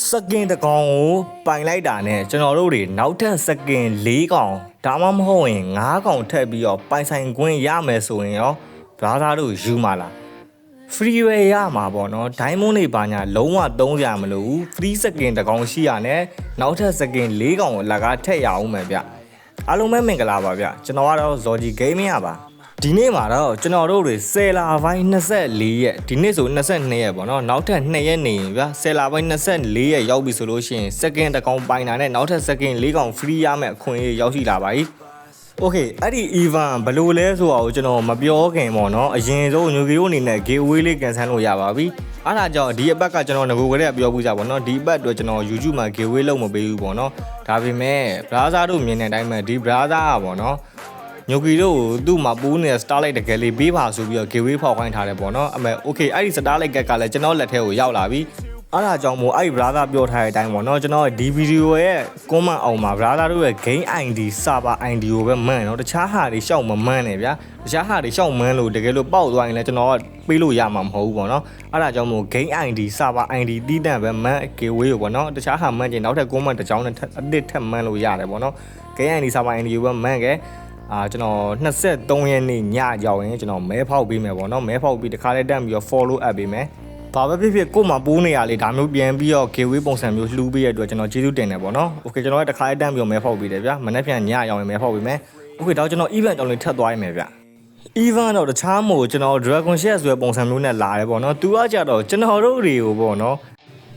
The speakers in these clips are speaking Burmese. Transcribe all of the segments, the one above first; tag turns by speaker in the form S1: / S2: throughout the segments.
S1: စကင်တစ်ကောင်ကိုပိုင်လိုက်တာနဲ့ကျွန်တော်တို့တွေနောက်ထပ်စကင်၄ကောင်ဒါမှမဟုတ်ရင်၅ကောင်ထပ်ပြီးတော့ပိုင်ဆိုင်ခွင့်ရမယ်ဆိုရင်ရောဘရာသာတို့ယူမှာလား free ပဲရမှာပေါ့နော် diamond တွေပါညာလုံးဝသုံးကြမလို့ free skin တစ်ကောင်ရှိရနဲ့နောက်ထပ် skin ၄ကောင်ကိုအလကားထည့်ရအောင်မယ်ဗျအားလုံးပဲမင်္ဂလာပါဗျကျွန်တော်ကတော့ Zoji Gaming ရပါ ဒီနေ့မှာတော့ကျွန်တော်တို့တွေ10လပိုင်း24ရက်ဒီနေ့ဆို22ရက်ပေါ့နော်နောက်ထပ်2ရက်နေရင်ဗျ10လပိုင်း24ရက်ရောက်ပြီဆိုလို့ရှိရင် second တစ်ကောင်ပိုင်တာနဲ့နောက်ထပ် second ၄ကောင် free ရမယ့်အခွင့်အရေးရောက်ရှိလာပါပြီโอเคအဲ့ဒီ event ဘယ်လိုလဲဆိုတာကိုကျွန်တော်မပြောခင်ပေါ့နော်အရင်ဆုံးညိုကီရိုအနေနဲ့ giveaway လေးကန်ဆန်းလို့ရပါပြီအဲ့ဒါကြောင့်ဒီအပတ်ကကျွန်တော်ငကိုကလေးကပြောပြကြပါတော့ဒီအပတ်အတွက်ကျွန်တော် YouTube မှာ giveaway လုပ်မပေးဘူးပေါ့နော်ဒါပေမဲ့ brother တို့မြင်တဲ့အတိုင်းပဲဒီ brother ကပေါ့နော် ညိုကီတို့ကိုသူ့မှာပူးနေတဲ့ Starlight တကယ်လေးပေးပါဆိုပြီးတော့ giveaway ဖောက်ခိုင်းထားတယ်ပေါ့နော်အမေ okay အဲ့ဒီ Starlight ကက်ကလည်းကျွန်တော်လက်ထဲကိုရောက်လာပြီအဲ့ဒါကြောင့်မို့အဲ့ဒီ brother ပြောထားတဲ့အတိုင်းပေါ့နော်ကျွန်တော်ဒီဗီဒီယိုရဲ့ comment အောင်မှာ brother တို့ရဲ့ game ID server ID ကိုပဲမှန်းနော်တခြားဟာတွေရှောက်မမှန်းနဲ့ဗျာတခြားဟာတွေရှောက်မှန်းလို့တကယ်လို့ပေါက်သွားရင်လည်းကျွန်တော်ကပေးလို့ရမှာမဟုတ်ဘူးပေါ့နော်အဲ့ဒါကြောင့်မို့ game ID server ID တီးတန့်ပဲမှန်း giveaway ကိုပေါ့နော်တခြားဟာမှန်းချင်နောက်ထပ် comment တစ်ကြောင်းနဲ့ထပ်အစ်စ်ထပ်မှန်းလို့ရတယ်ပေါ့နော် game ID server ID ကိုပဲမှန်းခဲ့ အာကျွန်တော်23ရက်နေ့ညကြောင်ရင်ကျွန်တော်မဲဖောက်ပေးမယ်ပေါ့နော်မဲဖောက်ပြီးတခါလေးတက်ပြီးတော့ follow up ပေးမယ်ဘာပဲဖြစ်ဖြစ်ကို့မှာပိုးနေရလေဒါမျိုးပြန်ပြီးတော့ giveaway ပုံစံမျိုးလှူပေးရတဲ့အတွက်ကျွန်တော်ကျေးဇူးတင်တယ်ပေါ့နော် okay ကျွန်တော်လည်းတခါလေးတက်ပြီးတော့မဲဖောက်ပေးတယ်ဗျာမနေ့ပြန်ညကြောင်ရင်မဲဖောက်ပေးမယ် okay တော့ကျွန်တော် event ကြောင်လေးထပ်သွားရမယ်ဗျ event တော့တခြားမို့ကျွန်တော် dragon share ဆိုတဲ့ပုံစံမျိုးနဲ့လာတယ်ပေါ့နော်သူကကြတော့ကျွန်တော်တို့တွေကိုပေါ့နော်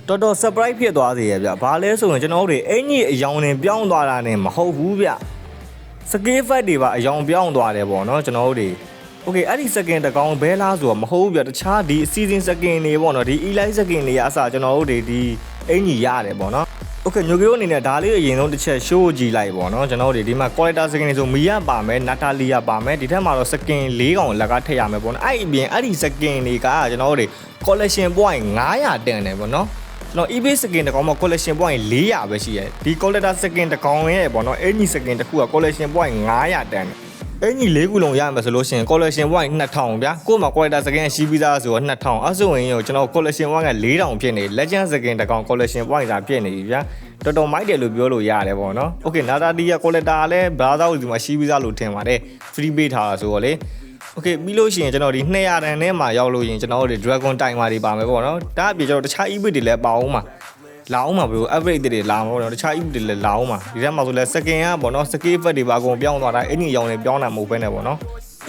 S1: တော်တော် surprise ဖြစ်သွားစေရဗျ။ဘာလဲဆိုရင်ကျွန်တော်တို့တွေအင်ကြီးအယောင်နဲ့ပြောင်းသွားတာနဲ့မဟုတ်ဘူးဗျ။ scale fact တွေပါအယောင်ပြောင်းသွားတယ်ပေါ့နော်ကျွန်တော်တို့တွေ Okay အဲ့ဒီ second တကောင်ဘဲလားဆိုတော့မဟုတ်ဘူးဗျ။တခြားဒီ season second တွေပေါ့နော်ဒီ elite second တွေအစားကျွန်တော်တို့တွေဒီအင်ကြီးရတယ်ပေါ့နော်။ Okay ညိုကီရိုအနေနဲ့ဒါလေးအရင်ဆုံးတစ်ချက် show ကြည့်လိုက်ပေါ့နော်ကျွန်တော်တို့တွေဒီမှာ collector second တွေဆိုမီယာပါမယ် natalia ပါမယ်ဒီထက်မှာတော့ second ၄ကောင်လက်ကထည့်ရမယ်ပေါ့နော်အဲ့ဒီအပြင်အဲ့ဒီ second တွေကကျွန်တော်တို့တွေ collection point 900တန်တယ်ပေါ့နော် ကျွန်တော် eBay skin တစ်ကောင်မှာ collection point 400ပဲရှိရဲဒီ collector skin တစ်ကောင်ရဲ့ပေါ့နော်အင်ကြီး skin တစ်ခုက collection point 900တန်တယ်အင်ကြီး၄ခုလုံးရမယ်ဆိုလို့ရှိရင် collection point 2000ဗျာကို့မှာ collector skin ရှိပြီးသားဆိုတော့2000အဲ့ဆိုရင်ရောကျွန်တော် collection point က4000ဖြစ်နေ legend skin တစ်ကောင် collection point သာဖြစ်နေပြီဗျာတော်တော်မိုက်တယ်လို့ပြောလို့ရတယ်ပေါ့နော် okay နာတာဒီက collector လည်း brother ကိုဒီမှာရှိပြီးသားလို့ထင်ပါတယ် free ပေးထားတာဆိုတော့လေ Okay ပြီးလို့ရှိရင်ကျွန်တော်ဒီ200တန်ထဲမှာရောက်လို့ရင်ကျွန်တော်တို့ Dragon Timer တွေပါမယ်ပေါ့နော်ဒါအပြင်ကျွန်တော်တခြား event တွေလည်းပါအောင်ပါလာအောင်ပါဘယ်လို upgrade တွေလာမှာပေါ့နော်တခြား event တွေလည်းလာအောင်ပါဒီထဲမှာဆိုလဲ second ကပေါ့နော် skill effect တွေပါအကုန်ပြောင်းသွားတာအဲ့ဒီရောင်တွေပြောင်းတာမဟုတ်ဘဲနဲ့ပေါ့နော်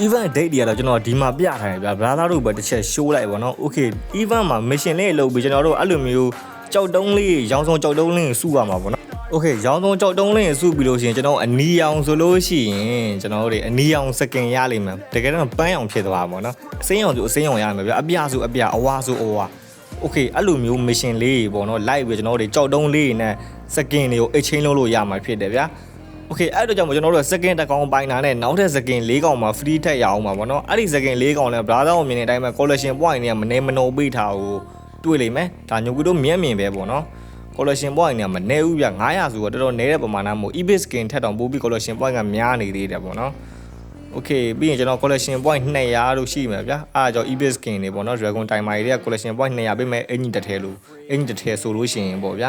S1: event date တွေကတော့ကျွန်တော်ဒီမှာပြထားတယ်ဗျာ brother တို့ပဲတစ်ချက် show လိုက်ပေါ့နော် okay event မှာ mission လေးလုပ်ပြီးကျွန်တော်တို့အဲ့လိုမျိုး ကြောက်တုံးလေးရောင်စုံကြောက်တုံးလေးစုရမှာပေါ့နော် โอเคရောင်းသုံးကြောက်တုံးလေးစုပြီးလို့ရှိရင်ကျွန်တော်အနီရောင်ဆိုလို့ရှိရင်ကျွန်တော်တို့တွေအနီရောင်စကင်ရလိမ့်မယ်တကယ်တော့ပန်းရောင်ဖြစ်သွားမှာပေါ့နော်အစိမ်းရောင်ဆိုအစိမ်းရောင်ရမယ်ဗျအပြဆိုအပြအဝါဆိုအဝါโอเคအဲ့လိုမျိုး mission လေးပေါ့နော် live ပြီးကျွန်တော်တို့တွေကြောက်တုံးလေးနဲ့စကင်တွေကို exchange လုပ်လို့ရမှာဖြစ်တယ်ဗျာโอเคအဲ့တော့ကြောင့်ကျွန်တော်တို့စကင်တစ်ကောင်ပိုင်တာနဲ့နောက်ထပ်စကင်၄ကောင်မှာ free ထက်ရအောင်ပါပေါ့နော်အဲ့ဒီစကင်၄ကောင်လဲ brother ကိုမြင်တဲ့အတိုင်းပဲ collection point တွေကမနေမနိုပေးထားဘူး တွေ့လိမ့်မယ်ဒါညိုကူတို့မြင်မြင်ပဲပေါ့နော် collection point เนี่ยမနေဘူးဗျ900ဆိုတော့တော်တော်နေတဲ့ပမာဏမို့ eBay skin ထက်တောင်ပိုပြီး collection point ကများနေသေးတယ်ပေါ့နော် okay ပြီးရင်ကျွန်တော် collection point 200လို့ရှိမှာဗျအားကြောင့် eBay skin တွေပေါ့နော် dragon timer တွေက collection point 200ပေးမဲ့အင်ကြီးတစ်ထည်လို့အင်ကြီးတစ်ထည်ဆိုလို့ရှိရင်ပေါ့ဗျ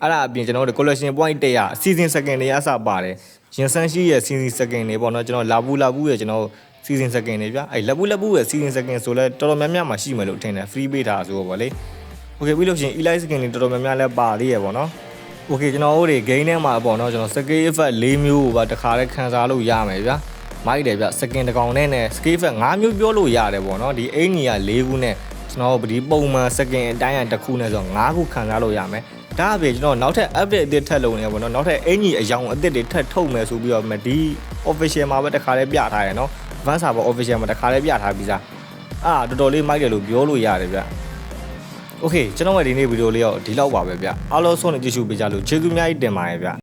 S1: အဲ့ဒါအပြင်ကျွန်တော်တို့ collection point 100 season second တွေအစပါတယ်ရင်ဆန်းရှိရဲ့ season second တွေပေါ့နော်ကျွန်တော်လာဘူးလာဘူးရဲ့ကျွန်တော် season second တွေဗျအဲ့လက်ဘူးလက်ဘူးရဲ့ season second ဆိုလဲတော်တော်များများမှရှိမယ်လို့ထင်တယ် free ပေးတာဆိုတော့ဗောလေ โอเคပြီးလို့ရှိရင် Elite skin တွေတော်တော်များများလဲပါသေးရပေါ့နော်โอเคကျွန်တော်တို့တွေ game ထဲမှာပေါ့နော်ကျွန်တော် scale effect ၄မျိုးကိုပါတစ်ခါတည်းခန်းစားလို့ရမယ်ဗျာမိုက်တယ်ဗျ skin တစ်ကောင်နဲ့နဲ့ scale effect ၅မျိုးပြောလို့ရတယ်ပေါ့နော်ဒီအင်ကြီးက၄ခုနဲ့ကျွန်တော်ဒီပုံမှန် skin အတိုင်းအတစ်ခုနဲ့ဆိုတော့၅ခုခန်းစားလို့ရမယ်ဒါအပြင်ကျွန်တော်နောက်ထပ် update အသစ်ထပ်လုပ်နေပေါ့နော်နောက်ထပ်အင်ကြီးအယောင်အသစ်တွေထပ်ထုတ်မယ်ဆိုပြီးတော့ဒီ official မှာပဲတစ်ခါတည်းပြထားရနော် Van Server official မှာတစ်ခါတည်းပြထားပြီးသားအာတော်တော်လေးမိုက်တယ်လို့ပြောလို့ရတယ်ဗျ โอเคကျွန်တော်ရဲ့ဒီနေ့ဗီဒီယိုလေးတော့ဒီလောက်ပါပဲဗျအားလုံးဆုံးနေကြည့်ရှုပေးကြလို့ကျေးဇူးအများကြီးတင်ပါတယ်ဗျ